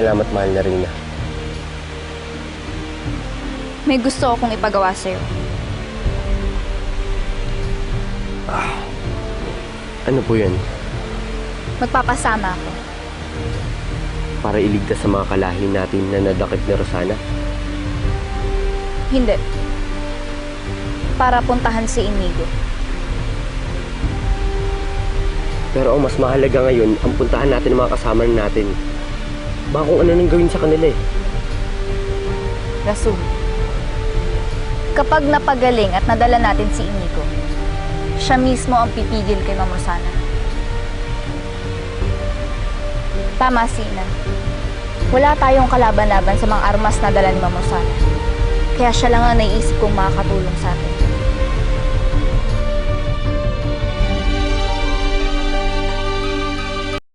Salamat, mahal na Rina. May gusto akong ipagawa sa'yo. Ano po yan? Magpapasama ako. Para iligtas sa mga kalahin natin na nadakip ni Rosana? Hindi. Para puntahan si Inigo. Pero ang mas mahalaga ngayon, ang puntahan natin ng mga kasama natin. Baka kung ano nang gawin sa kanila eh. Rasul. Kapag napagaling at nadala natin si Inigo, siya mismo ang pipigil kay Ma'am Rosana. Tama si Ina. Wala tayong kalaban-laban sa mga armas na dala ni Ma'am Rosana. Kaya siya lang ang naiisip kong makakatulong sa atin.